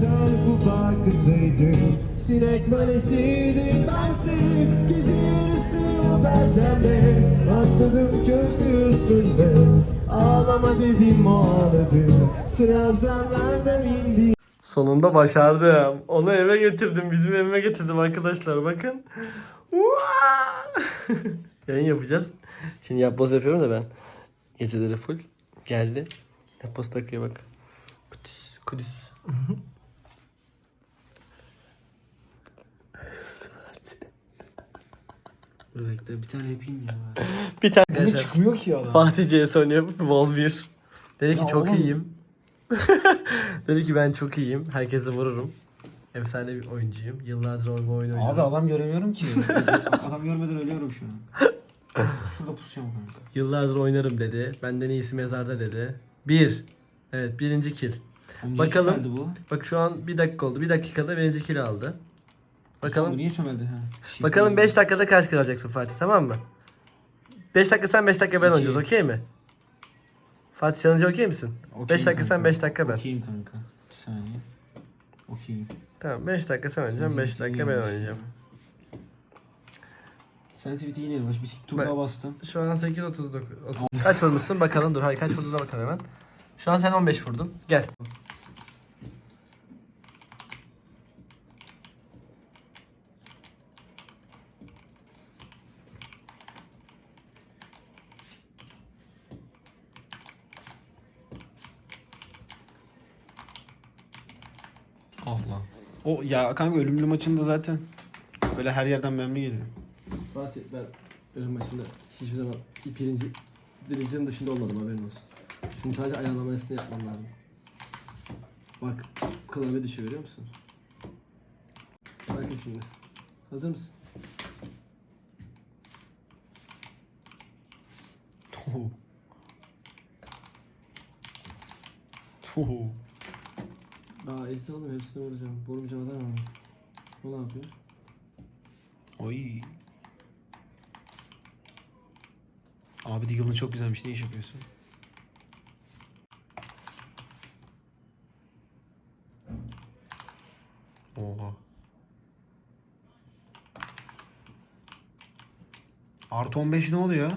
Sen kupa Sinek malesiydi Ben gece yarısı o perşembe Atladım köprü üstünde Ağlama dedim ağladım Trabzanlardan indim Sonunda başardım. Onu eve getirdim. Bizim evime getirdim arkadaşlar. Bakın. Yayın yapacağız. Şimdi yapboz yapıyorum da ben. Geceleri full. Geldi. Yapboz takıyor bak. Kudüs. Kudüs. Dur bekle bir tane yapayım ya. Bir tane Ne arkadaşlar. çıkmıyor ki adam. Fatih CS oynuyor. Vol 1. Dedi ki Ya çok oğlum. iyiyim. Dedi ki ben çok iyiyim. Herkese vururum. Efsane bir oyuncuyum. Yıllardır o oyunu oynuyorum. Abi adam göremiyorum ki. adam görmeden ölüyorum şu an. Şurada pusacağım kanka. Yıllardır oynarım dedi. Benden iyisi mezarda dedi. Bir. Evet birinci kill. Oğlum niye Bakalım. çömeldi bu? Bak şu an bir dakika oldu. Bir dakikada birinci kill aldı. Bakalım. niye çömeldi ha? Bakalım oldu. 5 dakikada kaç kill alacaksın Fatih tamam mı? 5 dakika sen 5 dakika ben oynayacağız okey mi? Fatih challenge okey misin? Okeyim 5 dakika sen kanka. 5 dakika ben. Okeyim kanka. Bir saniye. Okeyim. Tamam 5 dakika sen oynayacaksın 5 Sensitivity dakika ben oynayacağım. Sensitivity yine yavaş. Bir tur daha bastım. Şu an 8 39. Kaç vurmuşsun bakalım dur hayır kaç vurduğuna bakalım hemen. Şu an sen 15 vurdun. Gel. Ah lan. O ya kanka ölümlü maçında zaten böyle her yerden memnun geliyor. Fatih ben ölüm maçında hiçbir zaman birinci birincinin dışında olmadım haberin olsun. Şimdi sadece ayarlamasını yapmam lazım. Bak klavye düşüyor görüyor musun? Bakın şimdi. Hazır mısın? Tuhu. Tuhu. Aa iyisi oğlum hepsini vuracağım. Vurmayacağım adam ama. O ne yapıyor? Oy. Abi Deagle'ın çok güzelmiş. Ne iş yapıyorsun? Oha. Artı 15 ne oluyor?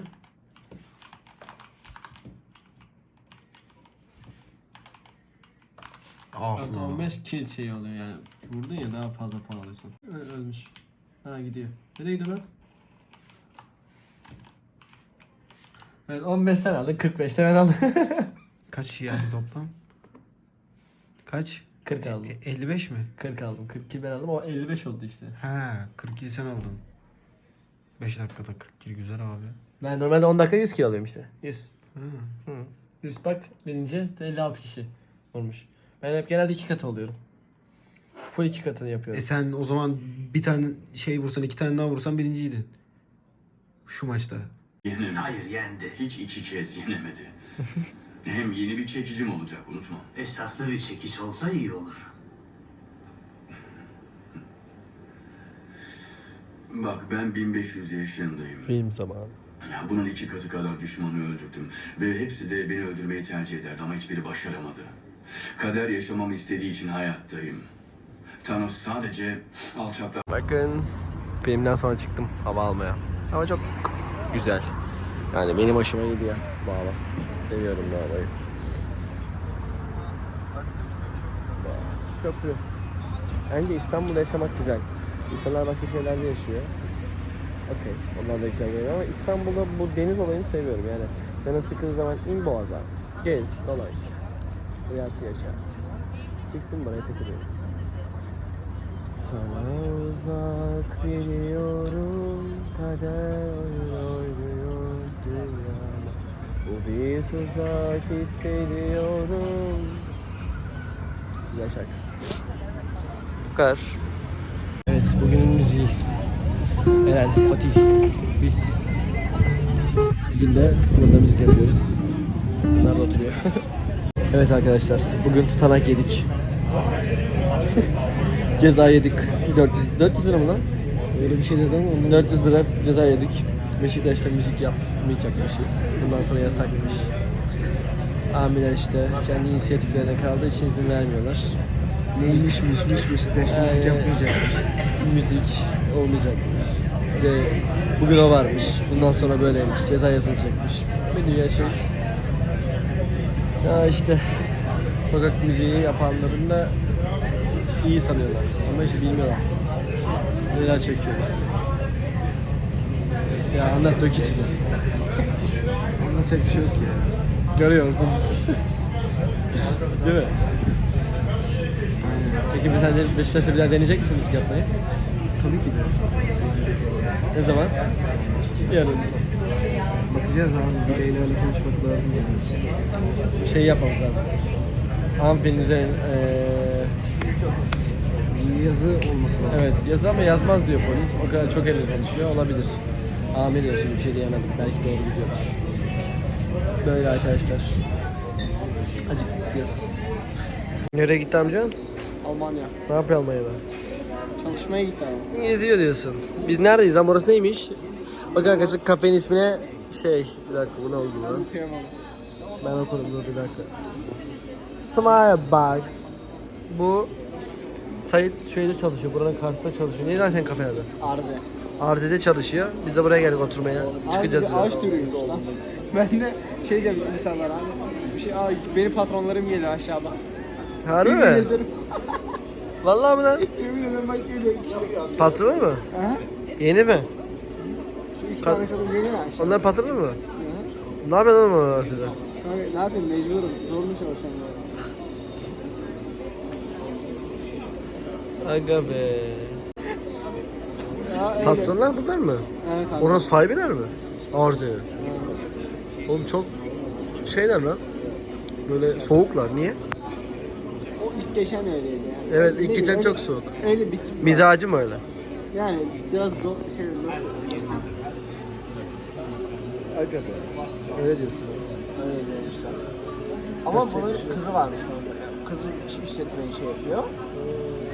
Artı lan. 15 kill şey oluyor yani. Vurdun ya daha fazla puan alıyorsun. Ö- ölmüş. Ha gidiyor. Nereye gidiyor lan? Evet 15 sen aldın 45 de ben aldım. Kaç yani toplam? Kaç? 40 aldım. E- 55 mi? 40 aldım. 42 ben aldım o 55 oldu işte. Ha, 42 sen aldın. 5 dakikada 42 güzel abi. Ben normalde 10 dakika 100 kill alıyorum işte. 100. Ha. Hı. 100 bak birinci 56 kişi vurmuş. Ben hep genelde 2 katı oluyorum. Full 2 katını E yapıyorum. sen o zaman bir tane şey vursan, iki tane daha vursan birinciydin. Şu maçta. Yenildi. Hayır yendi. Hiç iki kez yenemedi. Hem yeni bir çekicim olacak unutma. Esaslı bir çekiç olsa iyi olur. Bak ben 1500 yaşındayım. Film zamanı. Ya bunun iki katı kadar düşmanı öldürdüm. Ve hepsi de beni öldürmeyi tercih ederdi ama hiçbiri başaramadı. Kader yaşamamı istediği için hayattayım. Thanos sadece alçaklar Bakın filmden sonra çıktım hava almaya. Ama çok güzel. Yani benim hoşuma gidiyor hava. Seviyorum bu havayı. Köprü. Bence İstanbul'da yaşamak güzel. İnsanlar başka şeylerde yaşıyor. Okey. Onlar da güzel geliyor ama İstanbul'da bu deniz olayını seviyorum yani. Canın sıkıldığı zaman in boğaza. Gez, dolaş. Hayatı yaşa. Çıktım buraya takılıyorum. Sana uzak biliyorum kader oynuyor dünyama. Bu bir tuzak hissediyorum. Şarkı. Bu kadar. Evet bugünün müziği. Eren, Fatih, biz. Bugün de burada müzik yapıyoruz. Nerede oturuyor? evet arkadaşlar bugün tutanak yedik Ceza yedik. 400, 400 lira mı lan? Öyle bir şey dedi ama ondan 400 lira ceza yedik. Beşiktaş'ta müzik yapmayacakmışız. Bundan sonra yasakmış. Abiler işte kendi inisiyatiflerine kaldığı için izin vermiyorlar. Neymiş miş miş Beşiktaş müzik yapmayacakmış. Müzik olmayacakmış. İşte bugün o varmış. Bundan sonra böyleymiş. Ceza yazını çekmiş. Bir dünya şey. Ya işte sokak müziği yapanların da iyi sanıyorlar. Ama işte bilmiyorlar. Neler çekiyoruz. Ya anlat dök içine. Anlatacak bir şey yok ya. Görüyorsunuz. Değil mi? Aynen. Peki bir sence Beşiktaş'ta bir daha deneyecek misin müzik yapmayı? Tabii ki de. Ne zaman? Yarın. Bakacağız abi. Bireyle konuşmak lazım yani. Bir şey yapmamız lazım. Hanımefendinin üzerine eee Bir yazı olması lazım. evet yazı ama yazmaz diyor polis. O kadar çok elini konuşuyor. Olabilir. Amir ya şimdi bir şey diyemedim. Belki doğru gidiyordur. Böyle arkadaşlar. Acıktık diyoruz. Nereye gitti amca? Almanya. Ne yapıyor Almanya'da? Çalışmaya gitti abi. Geziyor diyorsun. Biz neredeyiz lan? Burası neymiş? Bakın arkadaşlar kafenin ismine şey bir dakika bu ne oldu lan? Ben okurum dur bir dakika. Smile Box. Bu Sait şeyde çalışıyor. Buranın karşısında çalışıyor. Neydi lan senin kafen adı? Arze. Arze'de çalışıyor. Biz de buraya geldik oturmaya. Çıkacağız Arze bir biraz. ağaç lan. Ben de şey diyorum insanlara abi. Bir şey, Aa, benim patronlarım geliyor aşağıda. Harbi Yemin mi? ederim. Vallahi mi lan? Yemin ederim bak geliyor. Patronu mu? Aha. Yeni mi? Tane kadın geliyor aşağıda. Onlar patronu mu? Ne yapıyorsun oğlum Arze'de? Kanka ne yapayım mecburum. Zorlu çalışan lazım. Aga be. Ya öyle. Patronlar bunlar mı? Evet kanka. Onun sahibiler mi? Arze'ye. Oğlum çok şeyler lan. Böyle soğuklar. Niye? O ilk geçen öyleydi yani. Evet, Ne ilk bileyim, geçen öyle- çok soğuk. Öyle bitim. var. Mizacı mı öyle? Yani biraz zor şey nasıl? Be. Öyle diyorsun. Öyle işte. Ama bunun kızı varmış kanka. Kızı iş- işletmeyi şey yapıyor.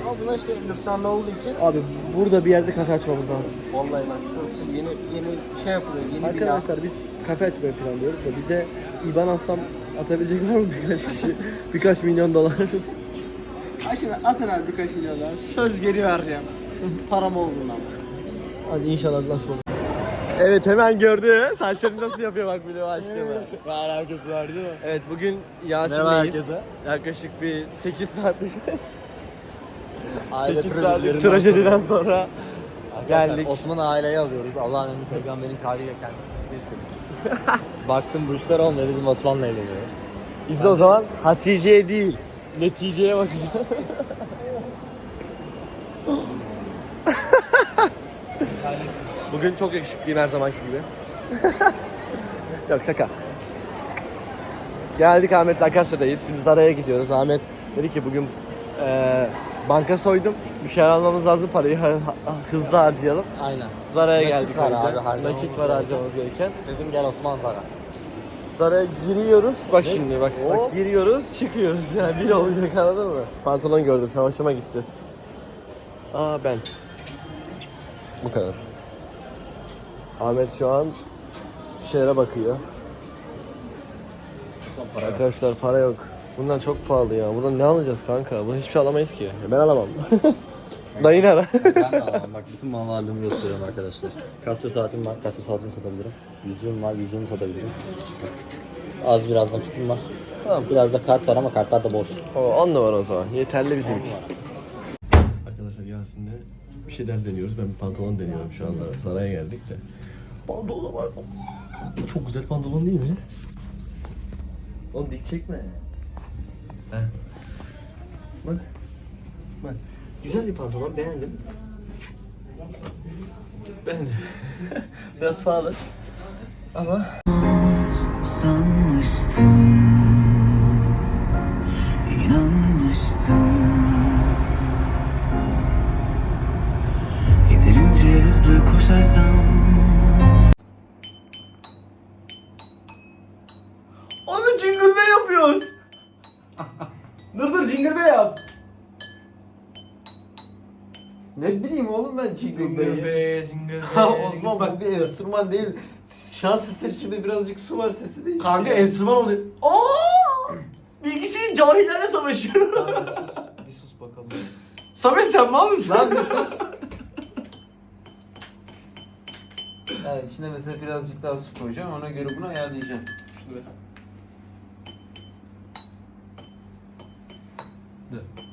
Ama buna işte Lübnanlı olduğu için Abi burada bir yerde kafe açmamız lazım. Vallahi bak şurası yeni yeni şey yapılıyor. Yeni Arkadaşlar biz kafe açmayı planlıyoruz da bize IBAN atsam atabilecek var mı birkaç kişi? birkaç milyon dolar. bina. Ay şimdi atın abi birkaç milyon daha. Söz geri vereceğim. Param olduğundan. Hadi inşallah nasıl olur. Evet hemen gördü. Saçlarını nasıl yapıyor bak video aşkına. Var herkes var değil mi? Evet bugün Merhaba herkese. Yaklaşık bir 8 saatlik Aile 8 saatlik trajediden sonra geldik. Geldik. Osman aileyi alıyoruz. Allah'ın emri peygamberin kavliyle kendisini istedik. Baktım bu işler olmuyor dedim Osman'la evleniyorum. Biz de o zaman Hatice'ye değil, neticeye bakacağız. Bugün çok yakışıklıyım her zamanki gibi. Yok şaka. Geldik Ahmet'le Akasya'dayız. Şimdi Zara'ya gidiyoruz. Ahmet dedi ki bugün eee, banka soydum. Bir şeyler almamız lazım. Parayı ha- ha- hızlı harcayalım. Aynen. Zara'ya Nakit geldik. var o yüzden. abi, harcamamız Nakit var harcamamız gereken. Dedim gel Osman Zara. Zara'ya giriyoruz. Bak şimdi bak. Bak giriyoruz, çıkıyoruz. Yani bir olacak anladın mı? Pantolon gördüm. Hoşuma gitti. Aa ben. Bu kadar. Ahmet şu an şeylere bakıyor. Arkadaşlar para yok. Bunlar çok pahalı ya. Buradan ne alacağız kanka? Bunu hiçbir şey alamayız ki. Ben alamam. Dayın ara. Ben de alamam. Bak bütün mal varlığımı gösteriyorum arkadaşlar. Casio saatim var. Casio saatimi satabilirim. Yüzüğüm var. Yüzüğümü satabilirim. Az biraz nakitim var. Tamam. Biraz da kart var ama kartlar da boş. O 10 numara o zaman. Yeterli bizim için. Arkadaşlar Yasin'le bir şeyler deniyoruz. Ben bir pantolon deniyorum şu anda. Saraya geldik de. Pantolona bak. Bu Çok güzel pantolon değil mi? Onu dik çekme. Heh. Bak. Bak. Güzel bir pantolon beğendim. Beğendim. Biraz pahalı. Ama sanmıştım inanmıştım Yeterince hızlı koşarsam Ne bileyim oğlum ben Jingle Bell'i. Ha Osman bak bir enstrüman değil. Şans eseri içinde birazcık su var sesi değil. Kanka enstrüman oluyor. Oo! Bilgisayarın cahillerle savaşıyor. bir sus, bir sus bakalım. Samet sen mal mısın? Lan bir sus. Yani içine mesela birazcık daha su koyacağım. Ona göre bunu ayarlayacağım. Şuraya. Osmancığım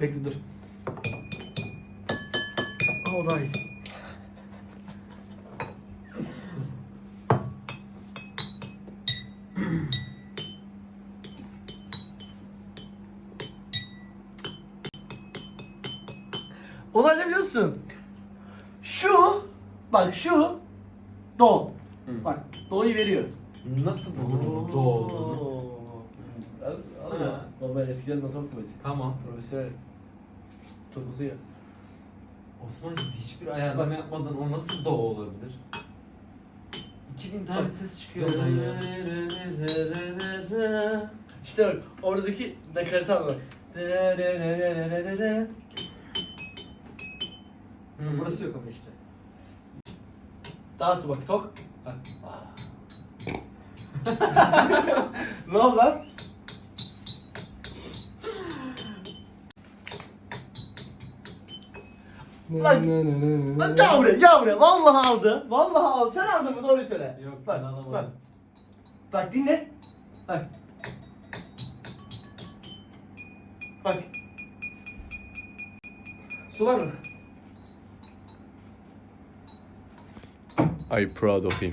Bekle dur. Aa, o da iyi. Olay ne biliyorsun? Şu, bak şu, do. Bak, do'yu veriyor. Nasıl bu? Baba eskiden nasıl okuyacak? Tamam. Profesör Turgut'u ya. Osman'cığım hiçbir ayarlama yapmadan o nasıl doğu olabilir? 2000 tane ses çıkıyor ya. İşte bak oradaki nakaratı anla. Hmm. Burası yok ama işte. Dağıt bak tok. Bak. ne oldu lan? Lan, lan gel buraya, gel buraya. Vallahi aldı. Vallahi aldı. Sen aldın mı? Doğruyu söyle. Yok Bak, ben alamadım. bak. Bak dinle. Bak. Bak. Su var mı? I proud of him.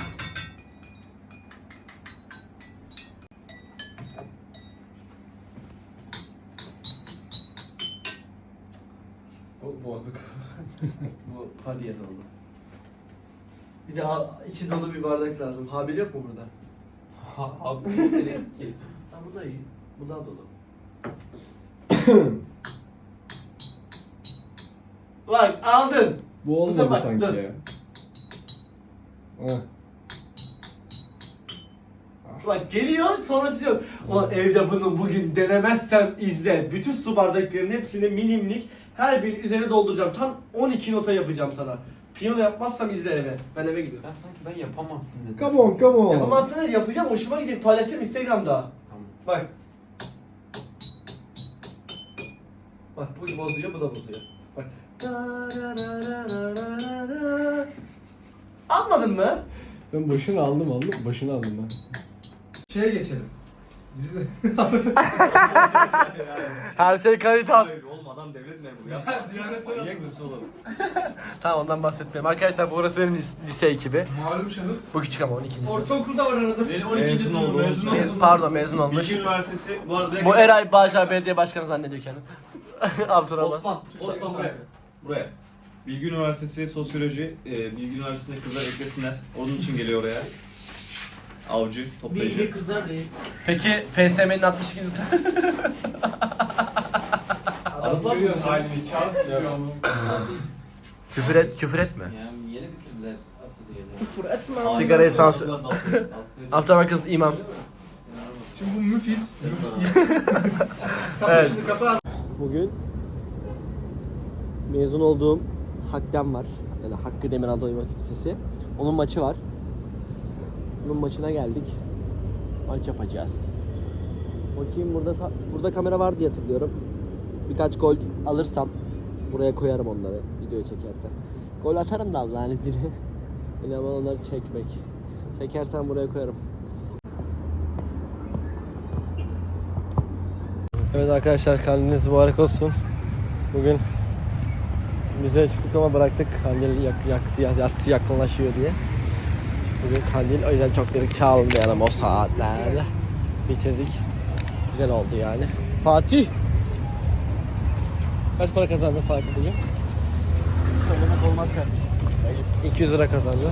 Bu bozuk. Bu hadi yazıldı. Bize a- içi dolu bir bardak lazım. Habil yok mu burada? Ha, abi ne demek ki? Ha bu da iyi. Bu daha dolu. Bak aldın. Bu olmadı bak, sanki dur. ya. Heh. Bak geliyor sonrası yok. Ulan evde bunu bugün denemezsem izle. Bütün su bardaklarının hepsini minimlik her birinin üzerine dolduracağım. Tam 12 nota yapacağım sana. Piyano yapmazsam izle eve. Ben eve gidiyorum. Ben sanki ben yapamazsın dedim. Come on, come on. Yapamazsın yapacağım. Hoşuma gidecek. Paylaşacağım Instagram'da. Tamam. Bak. Bak bu bozuyor, bu da bozuyor. Bak. Almadın mı? Ben başını aldım aldım. Başını aldım ben. Şeye geçelim. Her şey kalite al. Olmadan devlet memuru ya. Diyanetler Manyak mısın oğlum? Tamam ondan bahsetmiyorum. Arkadaşlar burası benim lis- lise ekibi. malum şahıs. Bu küçük ama 12. sınıf. Ortaokulda var arada. Benim 12. sınıf mezun Me- oldum. Pardon mezun olmuş. Bilgi Üniversitesi bu arada Bu Eray Bağcay Belediye Başkanı zannediyor kendini. Abdurrahman. Osman, Osman buraya. Buraya. Bilgi Üniversitesi Sosyoloji, e, Bilgi Üniversitesi'ne kızlar eklesinler. Onun için geliyor oraya. Avcı, toplayıcı. kızlar değil. Peki FSM'nin 62.si. Araplar mı? Halini kağıt küfür et, küfür etme. Yani yeni bitirdiler asıl yeni. Küfür etme. Sigarayı sansür. Abdurrahman kız imam. Şimdi bu müfit. Evet. Bugün mezun olduğum Hakdem var. Yani Hakkı Demir Anadolu İmam Hatip Lisesi. Onun maçı var. Bunun maçına geldik. Maç yapacağız. Bakayım burada burada kamera var diye hatırlıyorum. Birkaç gol alırsam buraya koyarım onları videoya çekersem. Gol atarım da Allah'ın izniyle. Yine ama onları çekmek. Çekersem buraya koyarım. Evet arkadaşlar kandiliniz mübarek olsun. Bugün müzeye çıktık ama bıraktık kandil yak, yaksi, yaksi yakınlaşıyor diye. Bugün kandil o yüzden çok dedik çalmayalım o saatlerde. Bitirdik. Güzel oldu yani. Fatih! Kaç para kazandın Fatih bugün? Söylemek olmaz kardeşim. 200 lira kazandı.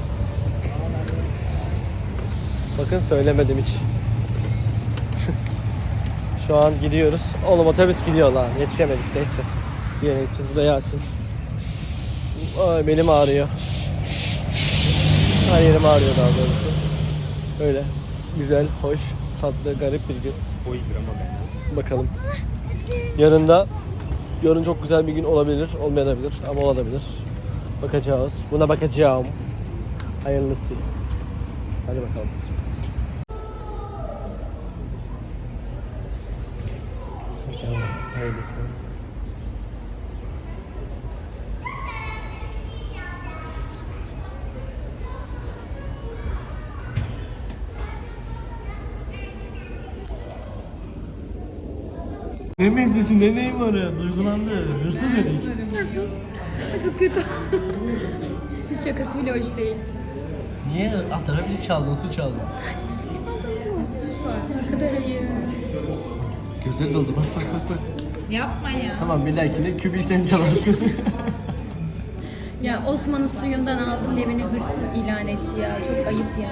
Bakın söylemedim hiç. Şu an gidiyoruz. Oğlum otobüs gidiyor lan. Yetişemedik neyse. Bir yere gideceğiz. Bu da Yasin. Ay belim ağrıyor. Her yerim ağrıyor daha doğrusu. Öyle. Güzel, hoş, tatlı, garip bir gün. Bakalım. Yarın da Yarın çok güzel bir gün olabilir, olmayabilir ama olabilir. Bakacağız. Buna bakacağım. Hayırlısı. Hadi bakalım. Ya duygulandı hırsız dedik. Çok kötü. Hiç şakası bile hoş değil. Niye atara bir çaldın su çaldın? Ne kadar ayıp. Gözleri doldu bak bak bak bak. Yapma ya. Tamam bir dahakine küp işten çalarsın. Ya Osman'ın suyundan aldım diye beni hırsız ilan etti ya. Çok ayıp ya.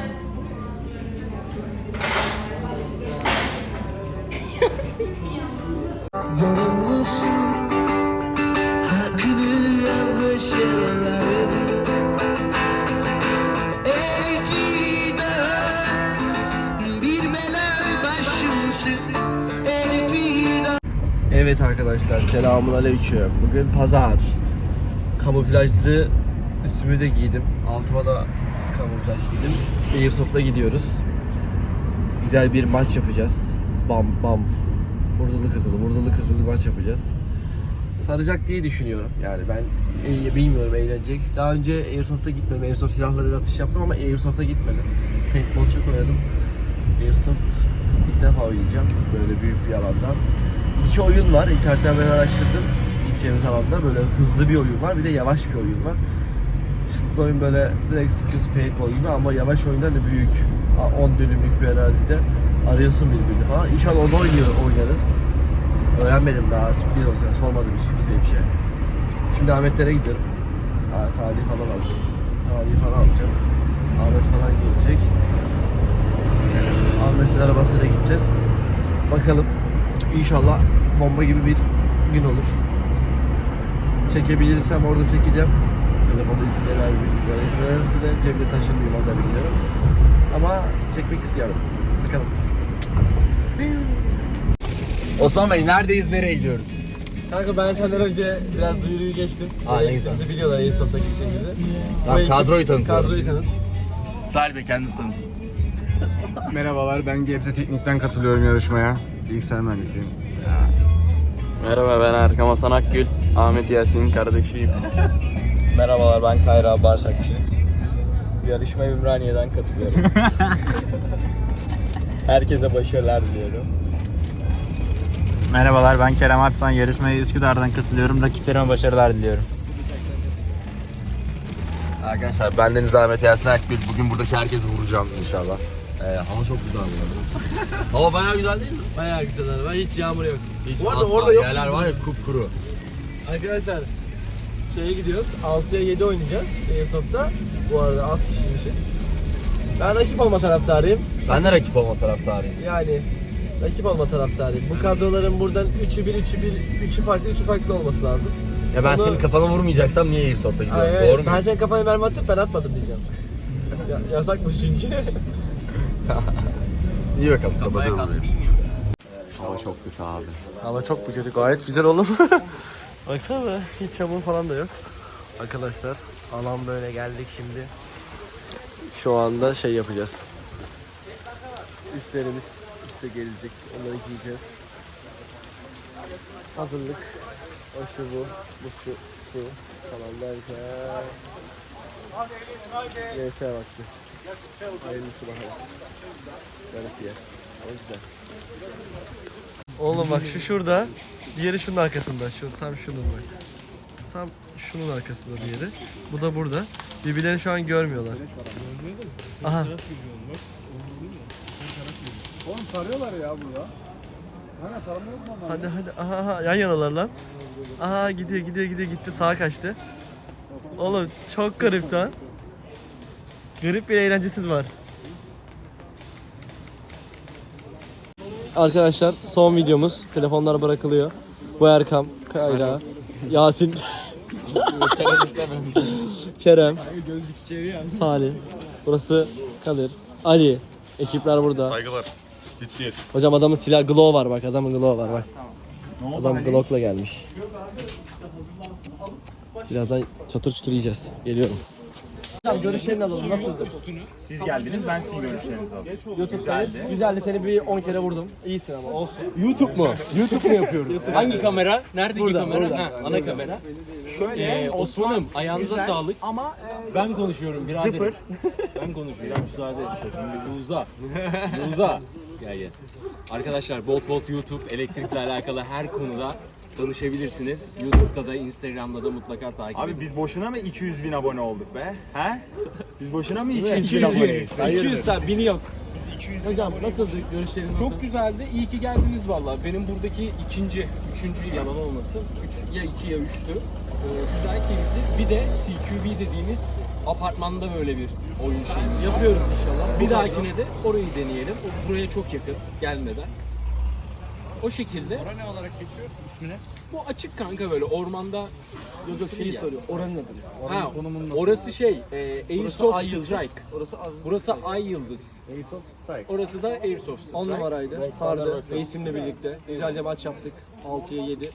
Evet arkadaşlar selamun aleyküm. Bugün pazar. Kamuflajlı üstümü de giydim. Altıma da kamuflaj giydim. Airsoft'a gidiyoruz. Güzel bir maç yapacağız. Bam bam. Vurdulu kırdılı, vurdulu kırdılı maç yapacağız. Saracak diye düşünüyorum. Yani ben e, bilmiyorum eğlenecek. Daha önce Airsoft'a gitmedim. Airsoft silahlarıyla atış yaptım ama Airsoft'a gitmedim. Paintball çok oynadım. Airsoft ilk defa oynayacağım böyle büyük bir alandan. İki oyun var. İnternetten ben araştırdım. Gideceğimiz alanda böyle hızlı bir oyun var. Bir de yavaş bir oyun var. Hızlı oyun böyle direkt sıkıyorsun paintball gibi ama yavaş oyundan da büyük. 10 dönümlük bir arazide arıyorsun birbirini falan. İnşallah onu oynuyor, oynarız. Öğrenmedim daha. Bir olsun sormadım hiç kimseye bir şey. Şimdi Ahmetlere giderim. Aa, Salih falan alacağım. Salih falan alacağım. Ahmet falan gelecek. Ahmet'in arabasıyla gideceğiz. Bakalım. İnşallah bomba gibi bir gün olur. Çekebilirsem orada çekeceğim. Telefonda izin verir mi? Böyle izin verirse de cebimde taşır mıyım onu da bilmiyorum. Ama çekmek istiyorum. Bakalım. Osman Bey neredeyiz, nereye gidiyoruz? Kanka ben senden önce biraz duyuruyu geçtim. Aa, ne güzel. Bizi biliyorlar Airsoft'a gittiğimizi. Lan Bu ekip- kadroyu tanıtıyorum. Kadroyu tanıt. Salih Bey kendinizi tanıtın. Merhabalar ben Gebze Teknik'ten katılıyorum yarışmaya. Bilgisayar mühendisiyim. Merhaba ben Erkam Hasan Akgül. Ahmet Yasin'in kardeşiyim. Merhabalar ben Kayra Barşakçı. Yarışmaya Ümraniye'den katılıyorum. Herkese başarılar diliyorum. Merhabalar ben Kerem Arslan. Yarışmaya Üsküdar'dan katılıyorum. Rakiplerime başarılar diliyorum. Arkadaşlar ben Deniz Ahmet Yasin Akbil. Bugün buradaki herkesi vuracağım inşallah. Ee, hava çok güzel bu arada. hava bayağı güzel değil mi? Bayağı güzel araba. Hiç yağmur yok. Hiç Bu arada asla orada yok yerler mu? var ya kupkuru. Arkadaşlar şeye gidiyoruz. 6'ya 7 oynayacağız Airsoft'ta. Bu arada az kişiymişiz. Ben rakip olma taraftarıyım. Ben de rakip olma taraftarıyım. Yani rakip olma taraftarıyım. Bu kadroların buradan 3'ü 1, 3'ü 1, 3'ü farklı, 3'ü farklı olması lazım. Ya ben Onu- senin kafana vurmayacaksam niye Airsoft'a gidiyorum? Ay, ay, Doğru mu? ben senin kafana mermi atıp ben atmadım diyeceğim. ya, yasakmış çünkü. İyi bakalım kapatıyorum. Hava çok kötü abi. Ama çok mu kötü? Gayet güzel oğlum. Baksana hiç çamur falan da yok. Arkadaşlar alan böyle geldik şimdi. Şu anda şey yapacağız. Üstlerimiz üste gelecek. Onları giyeceğiz. Hazırlık. O şu bu. Bu şu şu falan derken. GS vakti. Hayırlısı bakalım. Garip bir yer. O yüzden. Oğlum bak şu şurada, diğeri şunun arkasında. Şu tam şunun bak. Tam şunun arkasında diğeri. Bu da burada. Birbirlerini şu an görmüyorlar. Aha. Oğlum tarıyorlar ya burada. Hani tarama yok mu onlar? Hadi hadi. Aha, aha yan yanalar lan. Aha gidiyor gidiyor gidiyor gitti sağa kaçtı. Oğlum çok garip lan. Garip bir eğlencesi var. Arkadaşlar son videomuz. Telefonlar bırakılıyor. Bu Erkam, Kayra, Yasin, Kerem, Salih. Burası Kadir, Ali. Ekipler burada. Saygılar. Ciddiyet. Hocam adamın silah glow var bak. Adamın glow var bak. Adam Glock'la gelmiş. Birazdan çatır çutur yiyeceğiz. Geliyorum. Hocam görüşlerini alalım. Nasıldı? Siz geldiniz, ben sizin görüşlerinizi alayım. YouTube'dayız. Güzeldi seni bir 10 kere vurdum. İyisin ama olsun. YouTube mu? YouTube mu yapıyoruz? Hangi kamera? Neredeki Burada, kamera? burada. Ha, ana kamera. Şöyle Osman'ım ayağınıza sağlık. Ama Ben konuşuyorum biraderim. Ben konuşuyorum. Müsaade et. Sözümü bir uza. Bir uza. Gel gel. Arkadaşlar Bolt Bolt YouTube elektrikle alakalı her konuda danışabilirsiniz. YouTube'da da Instagram'da da mutlaka takip edin. Abi biz boşuna mı 200 bin abone olduk be? He? Biz boşuna mı 200 bin aboneyiz? 200 tane bini yok. Hocam nasıldı görüşleriniz? Çok güzeldi. İyi ki geldiniz valla. Benim buradaki ikinci, üçüncü yalan olmasın. Üç, ya iki ya üçtü. Ee, güzel keyifli. Bir de CQB dediğimiz apartmanda böyle bir oyun var. Yapıyoruz inşallah. Bir dahakine de orayı deneyelim. O buraya çok yakın gelmeden. O şekilde. Ora ne olarak geçiyor? İsmi ne? Bu açık kanka böyle ormanda yok yok şeyi soruyor. Oranın adı. Ha, orası şey, e, Airsoft Ay Yıldız. Strike. Orası Az. Burası Ay Yıldız. Airsoft Strike. Orası da Airsoft Strike. 10 numaraydı. Sardı. Reisimle birlikte. Güzelce maç yaptık. 6'ya 7.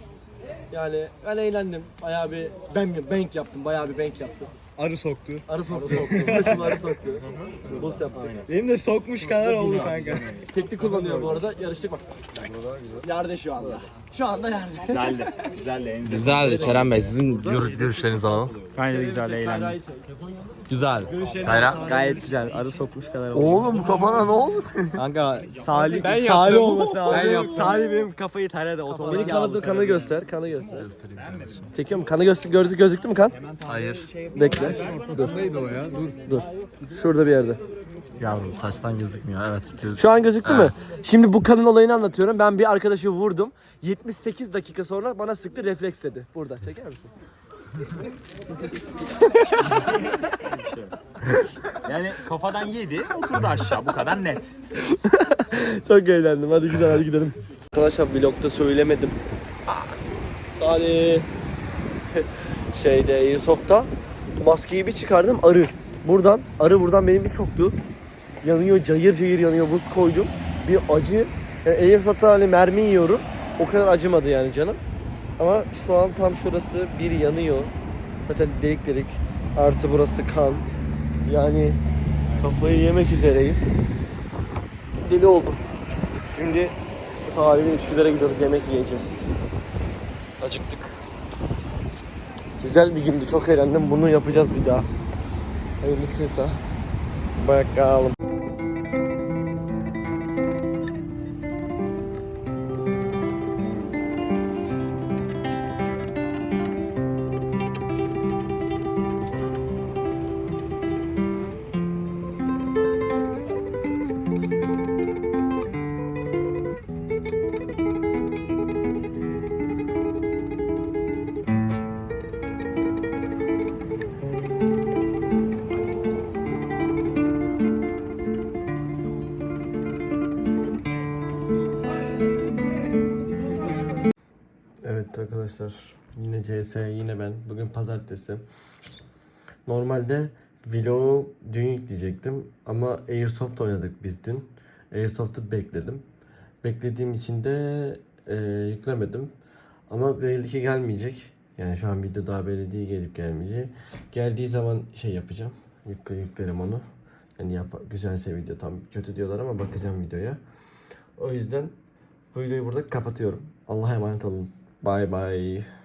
Yani ben eğlendim. Bayağı bir ben bank yaptım. Bayağı bir bank yaptım. Arı soktu. Arı soktu. Başım arı soktu. Boost yaptık. Benim de sokmuş kadar oldu kanka. Tekli kullanıyor bu arada. Yarıştık bak. Yerde şu anda. Şu anda yerde. Güzeldi. Güzeldi. En güzel. Güzeldi Kerem Bey. Sizin gör- görüşlerinizi alalım. Gayet güzel, eğlendim. Güzel. Kayra. Gayet güzel. Arı sokmuş kadar Oğlum bu kafana ne oldu? Kanka Salih, Ben Salih olması lazım. Ben yaptım. Salih benim kafayı taradı. Otomatik Beni kanı, kanı göster. Kanı göster. Çekiyor mu? Kanı göster. Gördü, gözüktü mü kan? Hayır. Bekle. Ortasındaydı o ya. Dur. Dur. Şurada bir yerde. Yavrum saçtan gözükmüyor. Evet. Göz... Şu an gözüktü mü? Şimdi bu kanın olayını anlatıyorum. Ben bir arkadaşı vurdum. 78 dakika sonra bana sıktı refleks dedi. Burada çeker misin? Yani kafadan yedi, oturdu aşağı. Bu kadar net. Çok eğlendim. Hadi güzel hadi gidelim. Arkadaşlar vlogda söylemedim. Salih. Şeyde Airsoft'ta maskeyi bir çıkardım arı. Buradan arı buradan beni bir soktu. Yanıyor cayır cayır yanıyor buz koydum. Bir acı. Yani Airsoft'ta hani mermi yiyorum. O kadar acımadı yani canım. Ama şu an tam şurası bir yanıyor. Zaten delik delik. Artı burası kan. Yani kafayı yemek üzereyim. Deli oldum. Şimdi sahilde Üsküdar'a gidiyoruz yemek yiyeceğiz. Acıktık. Güzel bir gündü çok eğlendim bunu yapacağız bir daha. Hayırlısıysa. Bakalım. Arkadaşlar yine CS yine ben bugün pazartesi. Normalde vlogu dün yükleyecektim ama Airsoft oynadık biz dün. Airsoft'u bekledim. Beklediğim için de e, yüklemedim. Ama belli ki gelmeyecek. Yani şu an video daha belli değil gelip gelmeyeceği. Geldiği zaman şey yapacağım. Yükle, yüklerim onu. Yani yap, güzelse video tam kötü diyorlar ama bakacağım videoya. O yüzden bu videoyu burada kapatıyorum. Allah'a emanet olun. 拜拜。